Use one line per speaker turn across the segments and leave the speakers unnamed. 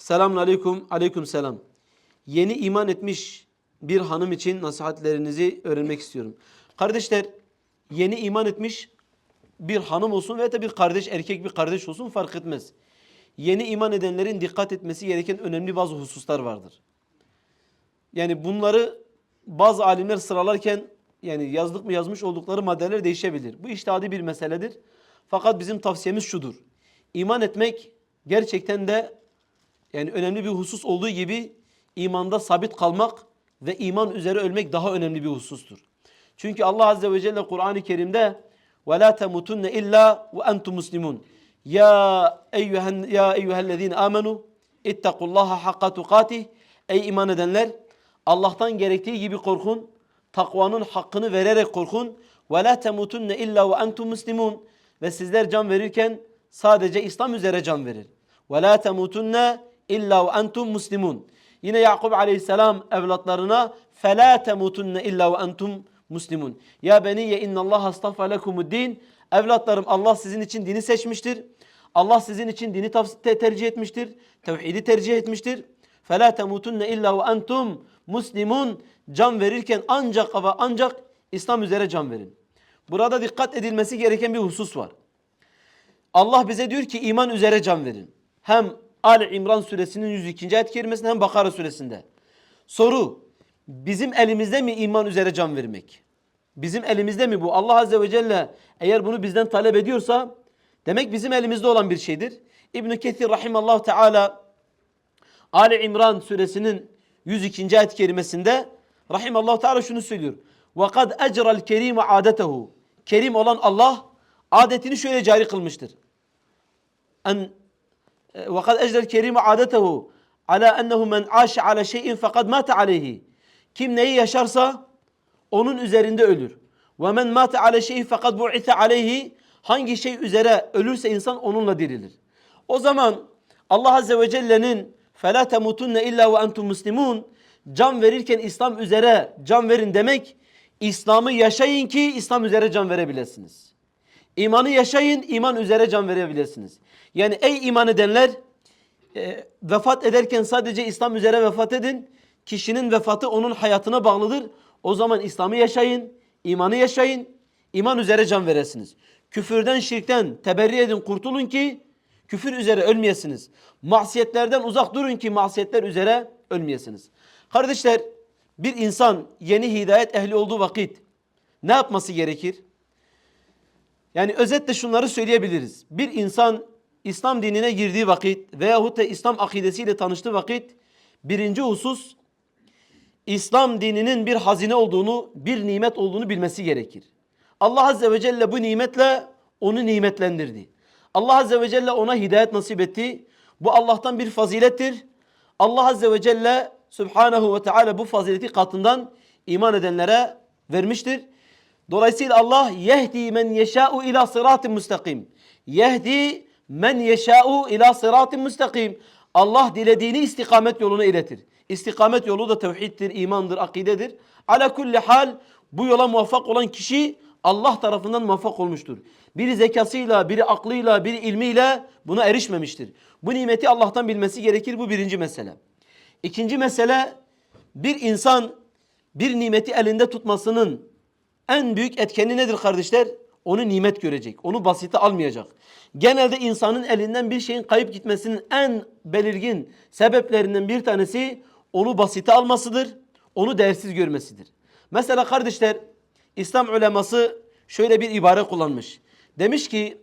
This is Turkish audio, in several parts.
Selamun aleyküm, aleyküm selam. Yeni iman etmiş bir hanım için nasihatlerinizi öğrenmek istiyorum. Kardeşler, yeni iman etmiş bir hanım olsun veya da bir kardeş, erkek bir kardeş olsun fark etmez. Yeni iman edenlerin dikkat etmesi gereken önemli bazı hususlar vardır. Yani bunları bazı alimler sıralarken yani yazdık mı yazmış oldukları maddeler değişebilir. Bu iştihadi bir meseledir. Fakat bizim tavsiyemiz şudur. İman etmek gerçekten de yani önemli bir husus olduğu gibi imanda sabit kalmak ve iman üzere ölmek daha önemli bir husustur. Çünkü Allah Azze ve Celle Kur'an-ı Kerim'de وَلَا تَمُتُنَّ اِلَّا وَاَنْتُمْ مُسْلِمُونَ Ya eyyühen ya eyyühellezine amenu ittakullaha hakka tukatih Ey iman edenler Allah'tan gerektiği gibi korkun. Takvanın hakkını vererek korkun. Ve la temutunne illa ve entum muslimun. Ve sizler can verirken sadece İslam üzere can verir. Ve la temutunne illa ve entum muslimun. Yine Yakup aleyhisselam evlatlarına fela temutunne illa ve entum muslimun. Ya beniye innallaha astafa lekumuddin. Evlatlarım Allah sizin için dini seçmiştir. Allah sizin için dini tercih etmiştir. Tevhidi tercih etmiştir. Fela temutunne illa ve entum muslimun. Can verirken ancak ve ancak İslam üzere can verin. Burada dikkat edilmesi gereken bir husus var. Allah bize diyor ki iman üzere can verin. Hem Ali İmran suresinin 102. ayet kerimesinde hem Bakara suresinde. Soru bizim elimizde mi iman üzere can vermek? Bizim elimizde mi bu? Allah Azze ve Celle eğer bunu bizden talep ediyorsa demek bizim elimizde olan bir şeydir. İbn-i Kethir Rahimallahu Teala Ali İmran suresinin 102. ayet kerimesinde Rahimallahu Teala şunu söylüyor. وَقَدْ اَجْرَ الْكَرِيمَ عَادَتَهُ Kerim olan Allah adetini şöyle cari kılmıştır. En وقد أجرى الكريم عادته على أنه من عاش على شيء فقد مات عليه. Kim neyi yaşarsa onun üzerinde ölür. Ve men mate ale şeyi fakat bu'ite aleyhi hangi şey üzere ölürse insan onunla dirilir. O zaman Allah Azze ve Celle'nin فَلَا تَمُوتُنَّ اِلَّا وَاَنْتُمْ muslimun can verirken İslam üzere can verin demek İslam'ı yaşayın ki İslam üzere can verebilirsiniz. İmanı yaşayın, iman üzere can verebilirsiniz. Yani ey iman edenler e, vefat ederken sadece İslam üzere vefat edin. Kişinin vefatı onun hayatına bağlıdır. O zaman İslam'ı yaşayın, imanı yaşayın, iman üzere can veresiniz. Küfürden, şirkten teberri edin, kurtulun ki küfür üzere ölmeyesiniz. Masiyetlerden uzak durun ki masiyetler üzere ölmeyesiniz. Kardeşler, bir insan yeni hidayet ehli olduğu vakit ne yapması gerekir? Yani özetle şunları söyleyebiliriz. Bir insan İslam dinine girdiği vakit veyahut da İslam akidesiyle tanıştığı vakit birinci husus İslam dininin bir hazine olduğunu, bir nimet olduğunu bilmesi gerekir. Allah Azze ve Celle bu nimetle onu nimetlendirdi. Allah Azze ve Celle ona hidayet nasip etti. Bu Allah'tan bir fazilettir. Allah Azze ve Celle Subhanahu ve Teala bu fazileti katından iman edenlere vermiştir. Dolayısıyla Allah yehdi men yeşâ'u ila sıratin müstakim. Yehdi men yeşâ'u ila sıratin müstakim. Allah dilediğini istikamet yoluna iletir. İstikamet yolu da tevhiddir, imandır, akidedir. Ala kulli hal bu yola muvaffak olan kişi Allah tarafından muvaffak olmuştur. Biri zekasıyla, biri aklıyla, biri ilmiyle buna erişmemiştir. Bu nimeti Allah'tan bilmesi gerekir. Bu birinci mesele. İkinci mesele bir insan bir nimeti elinde tutmasının en büyük etkeni nedir kardeşler? Onu nimet görecek. Onu basite almayacak. Genelde insanın elinden bir şeyin kayıp gitmesinin en belirgin sebeplerinden bir tanesi onu basite almasıdır. Onu değersiz görmesidir. Mesela kardeşler İslam uleması şöyle bir ibare kullanmış. Demiş ki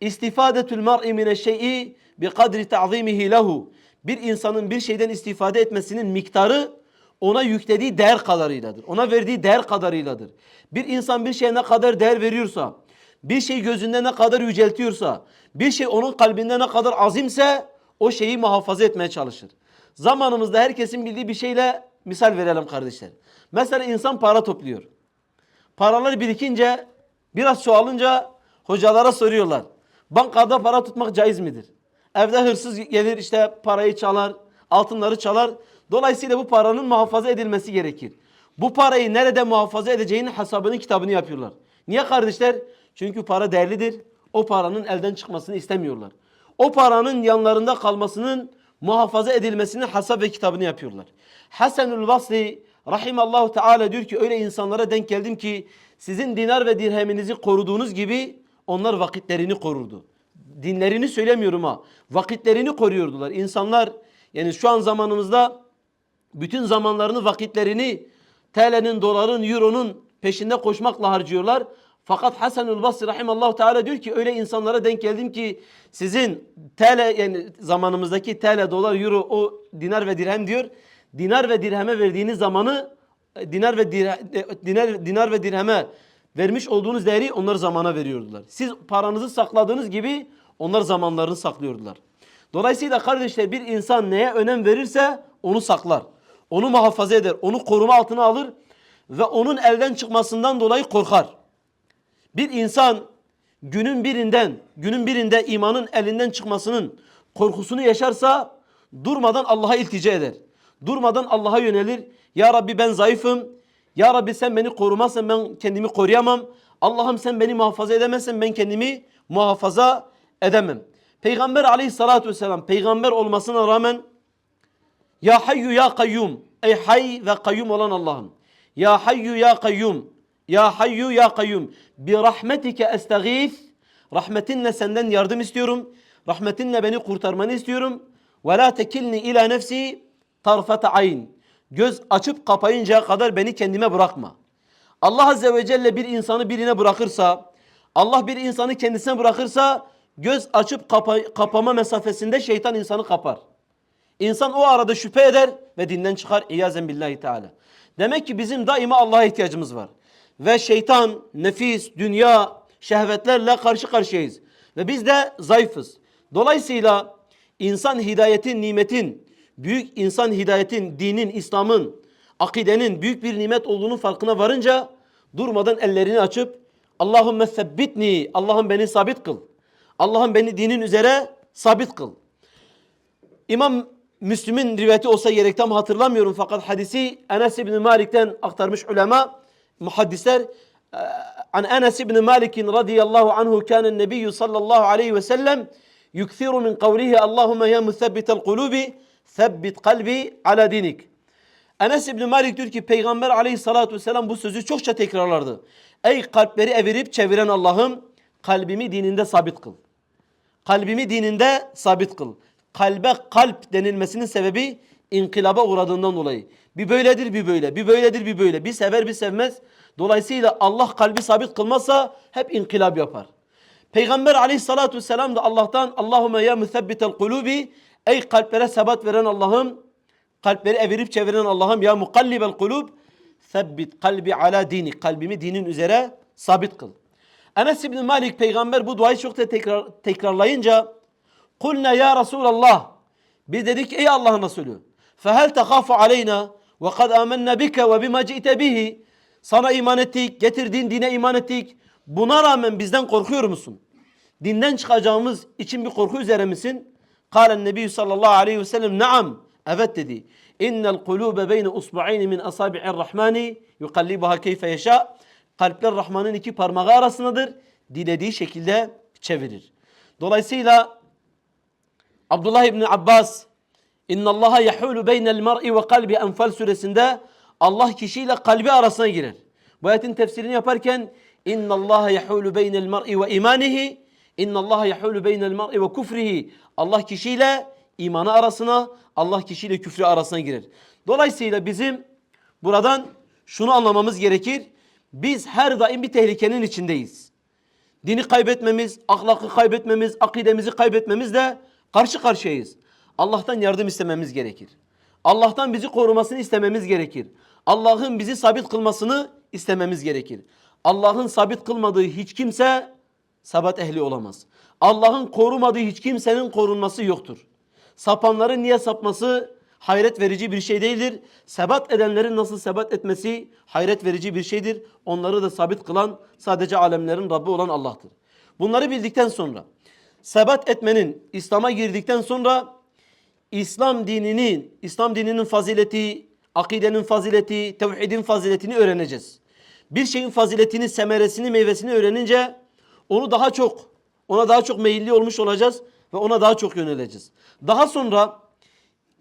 istifadetül mar'i mineşşey'i bi kadri ta'zimihi lehu. Bir insanın bir şeyden istifade etmesinin miktarı ona yüklediği değer kadarıyladır. Ona verdiği değer kadarıyladır. Bir insan bir şeye ne kadar değer veriyorsa, bir şey gözünde ne kadar yüceltiyorsa, bir şey onun kalbinde ne kadar azimse o şeyi muhafaza etmeye çalışır. Zamanımızda herkesin bildiği bir şeyle misal verelim kardeşler. Mesela insan para topluyor. Paralar birikince biraz çoğalınca hocalara soruyorlar. Bankada para tutmak caiz midir? Evde hırsız gelir işte parayı çalar, altınları çalar. Dolayısıyla bu paranın muhafaza edilmesi gerekir. Bu parayı nerede muhafaza edeceğinin hesabını kitabını yapıyorlar. Niye kardeşler? Çünkü para değerlidir. O paranın elden çıkmasını istemiyorlar. O paranın yanlarında kalmasının muhafaza edilmesini hasap ve kitabını yapıyorlar. Hasanül Basri rahimallahu teala diyor ki öyle insanlara denk geldim ki sizin dinar ve dirheminizi koruduğunuz gibi onlar vakitlerini korurdu. Dinlerini söylemiyorum ha. Vakitlerini koruyordular. İnsanlar yani şu an zamanımızda bütün zamanlarını vakitlerini TL'nin, doların, euronun peşinde koşmakla harcıyorlar. Fakat Hasanül Basri rahimallahu teala diyor ki öyle insanlara denk geldim ki sizin TL yani zamanımızdaki TL, dolar, euro, o dinar ve dirhem diyor. Dinar ve dirheme verdiğiniz zamanı e, dinar ve dirhe, e, dinar, dinar ve dirheme vermiş olduğunuz değeri onlar zamana veriyordular. Siz paranızı sakladığınız gibi onlar zamanlarını saklıyordular. Dolayısıyla kardeşler bir insan neye önem verirse onu saklar. Onu muhafaza eder. Onu koruma altına alır ve onun elden çıkmasından dolayı korkar. Bir insan günün birinden, günün birinde imanın elinden çıkmasının korkusunu yaşarsa durmadan Allah'a iltica eder. Durmadan Allah'a yönelir. Ya Rabbi ben zayıfım. Ya Rabbi sen beni korumazsan ben kendimi koruyamam. Allah'ım sen beni muhafaza edemezsen ben kendimi muhafaza edemem. Peygamber aleyhissalatü vesselam peygamber olmasına rağmen ya hayyu ya kayyum. Ey hay ve kayyum olan Allah'ım. Ya hayyu ya kayyum. Ya hayyu ya kayyum. Bi rahmetike estağif. Rahmetinle senden yardım istiyorum. Rahmetinle beni kurtarmanı istiyorum. Ve la tekilni ila nefsi tarfete ayn. Göz açıp kapayıncaya kadar beni kendime bırakma. Allah Azze ve Celle bir insanı birine bırakırsa, Allah bir insanı kendisine bırakırsa göz açıp kapa- kapama mesafesinde şeytan insanı kapar. İnsan o arada şüphe eder ve dinden çıkar. İyazen billahi teala. Demek ki bizim daima Allah'a ihtiyacımız var. Ve şeytan, nefis, dünya, şehvetlerle karşı karşıyayız. Ve biz de zayıfız. Dolayısıyla insan hidayetin, nimetin, büyük insan hidayetin, dinin, İslam'ın, akidenin büyük bir nimet olduğunun farkına varınca durmadan ellerini açıp Allahümme sebbitni, Allah'ım beni sabit kıl. Allah'ım beni dinin üzere sabit kıl. İmam Müslim'in rivayeti olsa gerek tam hatırlamıyorum fakat hadisi Enes İbni Malik'ten aktarmış ulema, muhaddisler. An Enes İbni Malik'in radıyallahu anhu kânen nebiyyü sallallahu aleyhi ve sellem yukthiru min kavlihi Allahümme ya musabbitel kulubi sebbit kalbi ala dinik. Enes İbni Malik diyor ki Peygamber aleyhissalatu vesselam bu sözü çokça tekrarlardı. Ey kalpleri evirip çeviren Allah'ım kalbimi dininde sabit kıl. Kalbimi dininde sabit kıl. Kalbe kalp denilmesinin sebebi inkılaba uğradığından dolayı. Bir böyledir bir böyle, bir böyledir bir böyle. Bir sever bir sevmez. Dolayısıyla Allah kalbi sabit kılmazsa hep inkılap yapar. Peygamber aleyhissalatu vesselam da Allah'tan Allahümme ya müthebbitel kulubi Ey kalplere sebat veren Allah'ım kalpleri evirip çeviren Allah'ım ya mukallibel kulub sebbit kalbi ala dini kalbimi dinin üzere sabit kıl. Enes İbni Malik peygamber bu duayı çok da tekrar, tekrarlayınca kulna ya Resulallah biz dedik ey Allah'ın Resulü fehel tekhafu aleyna ve kad amennâ bike ve bima ci'te bihi sana iman ettik getirdiğin dine iman ettik buna rağmen bizden korkuyor musun? Dinden çıkacağımız için bir korku üzere misin? Kâlen Nebi sallallahu aleyhi ve sellem naam evet dedi. İnnel kulûbe beyne usbu'ayni min asabi'ir rahmani yukallibuha keyfe yeşâ kalpler Rahman'ın iki parmağı arasındadır. Dilediği şekilde çevirir. Dolayısıyla Abdullah İbni Abbas İnna Allaha yahulu beynel mer'i ve kalbi Enfal suresinde Allah kişiyle kalbi arasına girer. Bu ayetin tefsirini yaparken İnna Allaha yahulu beynel mer'i ve imanihi İnna Allaha yahulu beynel mer'i ve kufrihi Allah kişiyle imanı arasına, Allah kişiyle küfrü arasına girer. Dolayısıyla bizim buradan şunu anlamamız gerekir. Biz her daim bir tehlikenin içindeyiz. Dini kaybetmemiz, ahlakı kaybetmemiz, akidemizi kaybetmemizle karşı karşıyayız. Allah'tan yardım istememiz gerekir. Allah'tan bizi korumasını istememiz gerekir. Allah'ın bizi sabit kılmasını istememiz gerekir. Allah'ın sabit kılmadığı hiç kimse sabat ehli olamaz. Allah'ın korumadığı hiç kimsenin korunması yoktur. Sapanların niye sapması hayret verici bir şey değildir. Sebat edenlerin nasıl sebat etmesi hayret verici bir şeydir. Onları da sabit kılan sadece alemlerin Rabbi olan Allah'tır. Bunları bildikten sonra sebat etmenin İslam'a girdikten sonra İslam dininin, İslam dininin fazileti, akidenin fazileti, tevhidin faziletini öğreneceğiz. Bir şeyin faziletini, semeresini, meyvesini öğrenince onu daha çok, ona daha çok meyilli olmuş olacağız ve ona daha çok yöneleceğiz. Daha sonra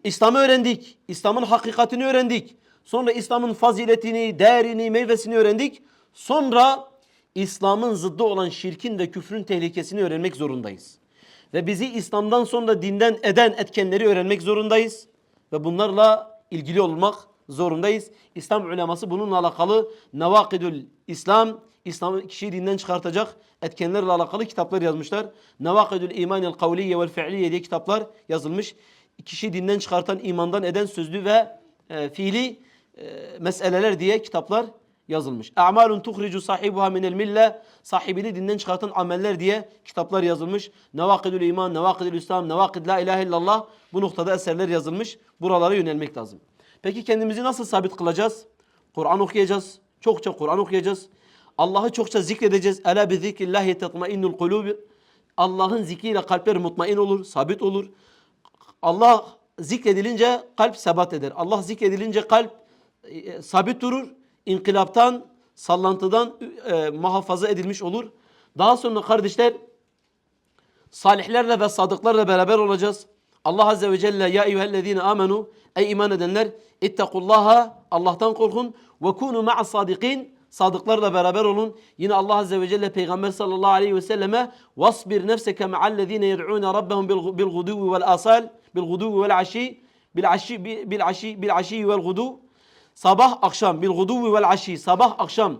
İslam'ı öğrendik. İslam'ın hakikatini öğrendik. Sonra İslam'ın faziletini, değerini, meyvesini öğrendik. Sonra İslam'ın zıddı olan şirkin ve küfrün tehlikesini öğrenmek zorundayız. Ve bizi İslam'dan sonra dinden eden etkenleri öğrenmek zorundayız. Ve bunlarla ilgili olmak zorundayız. İslam uleması bununla alakalı Nevakidül İslam, İslam'ı kişiyi dinden çıkartacak etkenlerle alakalı kitaplar yazmışlar. Nevakidül İmanil Kavliye vel Fi'liye diye kitaplar yazılmış. Kişiyi dinden çıkartan, imandan eden sözlü ve e, fiili e, meseleler diye kitaplar yazılmış. A'malun tuhricu sahibuha minel mille sahibini dinden çıkartan ameller diye kitaplar yazılmış. Nevakidül iman, nevakidül İslam, nevakid la ilahe illallah bu noktada eserler yazılmış. Buralara yönelmek lazım. Peki kendimizi nasıl sabit kılacağız? Kur'an okuyacağız. Çokça Kur'an okuyacağız. Allah'ı çokça zikredeceğiz. Ela bi zikrillahi tetmainnul kulub. Allah'ın zikriyle kalpler mutmain olur, sabit olur. Allah zikredilince kalp sebat eder. Allah zikredilince kalp e, sabit durur. İnkılaptan, sallantıdan e, muhafaza edilmiş olur. Daha sonra kardeşler salihlerle ve sadıklarla beraber olacağız. Allah Azze ve Celle ya eyyühellezine amenu ey iman edenler ittakullaha Allah'tan korkun ve kunu ma'a sadikin sadıklarla beraber olun. Yine Allah Azze ve Celle Peygamber sallallahu aleyhi ve selleme vasbir nefseke ma'allezine yed'une rabbehum bil guduvi vel asal bil guduvi vel bil aşi bil aşi bil aşi vel gudu sabah akşam bil guduvi vel aşi sabah akşam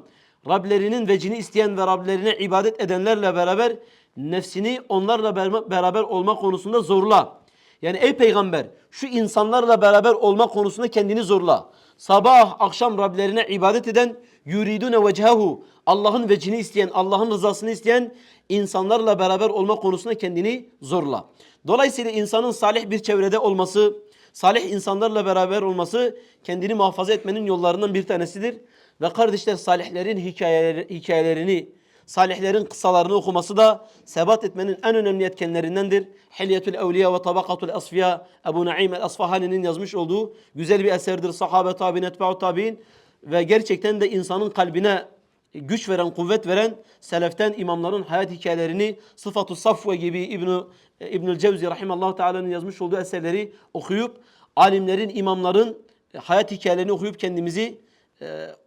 Rablerinin vecini isteyen ve Rablerine ibadet edenlerle beraber nefsini onlarla beraber olma konusunda zorla. Yani ey peygamber şu insanlarla beraber olma konusunda kendini zorla. Sabah akşam Rablerine ibadet eden yuridune vechehu Allah'ın vecini isteyen, Allah'ın rızasını isteyen insanlarla beraber olma konusunda kendini zorla. Dolayısıyla insanın salih bir çevrede olması, salih insanlarla beraber olması kendini muhafaza etmenin yollarından bir tanesidir. Ve kardeşler salihlerin hikayeleri, hikayelerini, salihlerin kıssalarını okuması da sebat etmenin en önemli etkenlerindendir. Hilyetül Evliya ve Tabakatul Asfiya Ebu Naim el-Asfahani'nin yazmış olduğu güzel bir eserdir. Sahabe tabi'in, etba'u tabi'in ve gerçekten de insanın kalbine güç veren, kuvvet veren seleften imamların hayat hikayelerini Sıfatu Safve gibi İbn İbnül Cevzi rahimallahu teala'nın yazmış olduğu eserleri okuyup alimlerin, imamların hayat hikayelerini okuyup kendimizi e,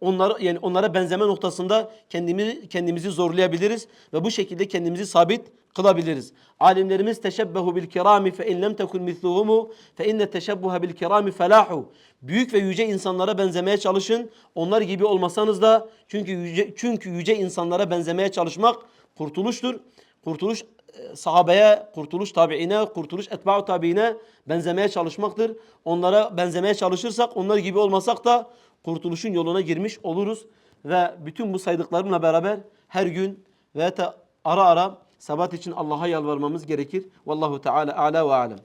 onlara yani onlara benzeme noktasında kendimizi kendimizi zorlayabiliriz ve bu şekilde kendimizi sabit kılabiliriz. Alimlerimiz teşebbehu bil kirami fe in lem tekun misluhumu fe inne teşebbuha bil kirami felahu. Büyük ve yüce insanlara benzemeye çalışın. Onlar gibi olmasanız da çünkü yüce çünkü yüce insanlara benzemeye çalışmak kurtuluştur. Kurtuluş sahabeye, kurtuluş tabiine, kurtuluş etba'u tabiine benzemeye çalışmaktır. Onlara benzemeye çalışırsak, onlar gibi olmasak da kurtuluşun yoluna girmiş oluruz. Ve bütün bu saydıklarımla beraber her gün ve ara ara sabat için Allah'a yalvarmamız gerekir. Vallahu Teala a'la ve alem.